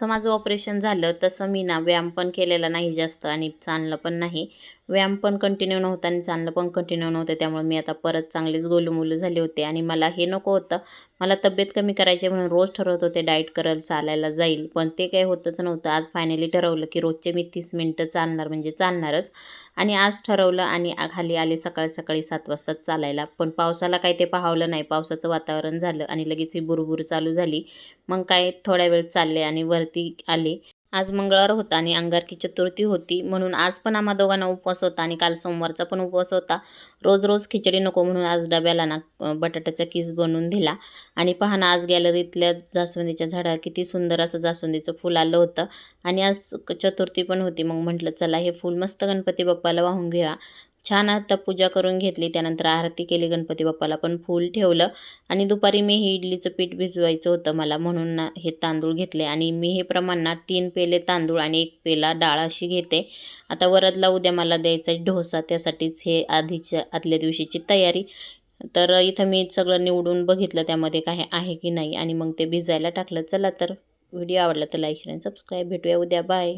जसं माझं ऑपरेशन झालं तसं मी ना व्यायाम पण केलेला नाही जास्त आणि चाललं पण नाही. व्यायाम पण कंटिन्यू नव्हता आणि चालणं पण कंटिन्यू नव्हतं. त्यामुळे मी आता परत चांगलीच गोलूमोलू झाले होते आणि मला हे नको होतं. मला तब्येत कमी करायची म्हणून रोज ठरवत होते डाएट करल चालायला जाईल. पण ते काही होतच नव्हतं. आज फायनली ठरवलं की रोजचे मी तीस मिनटं चालणार म्हणजे चालणारच. आणि आज ठरवलं आणि खाली आले सकाळी सकाळी सात वाजता चालायला. पण पावसाला काही ते पाहावलं नाही. पावसाचं वातावरण झालं आणि लगेच ही बुरबुर चालू झाली. मग काय थोड्या वेळ चालले आणि वरती आले. आज मंगळवार होता आणि अंगारकी चतुर्थी होती. म्हणून आज पण आम्हा दोघांना उपवास होता आणि काल सोमवारचा पण उपवास होता. रोज रोज खिचडी नको म्हणून आज डब्याला ना बटाट्याचा किस बनवून दिला. आणि पहा ना आज गॅलरीतल्या जास्वंदीच्या झाडा किती सुंदर असं जास्वंदीचं फुल आलं होतं. आणि आज चतुर्थी पण होती. मग म्हटलं चला हे फुल मस्त गणपती बाप्पाला वाहून घेऊया. छान आता पूजा करून घेतली. त्यानंतर आरती केली. गणपती बाप्पाला पण फूल ठेवलं. आणि दुपारी मी हे इडलीचं पीठ भिजवायचं होतं मला. म्हणून ना हे तांदूळ घेतले. आणि मी हे प्रमाण ना तीन पेले तांदूळ आणि एक पेला डाळ अशी घेते. आता वरदला उद्या मला द्यायचा आहे डोसा. त्यासाठीच हे आधीच्या आदल्या दिवशीची तयारी. तर इथं मी सगळं निवडून बघितलं. त्यामध्ये काय आहे की नाही. आणि मग ते भिजायला टाकलं. चला तर व्हिडिओ आवडला तर लाईक शेअर आणि सबस्क्राईब. भेटूया उद्या. बाय.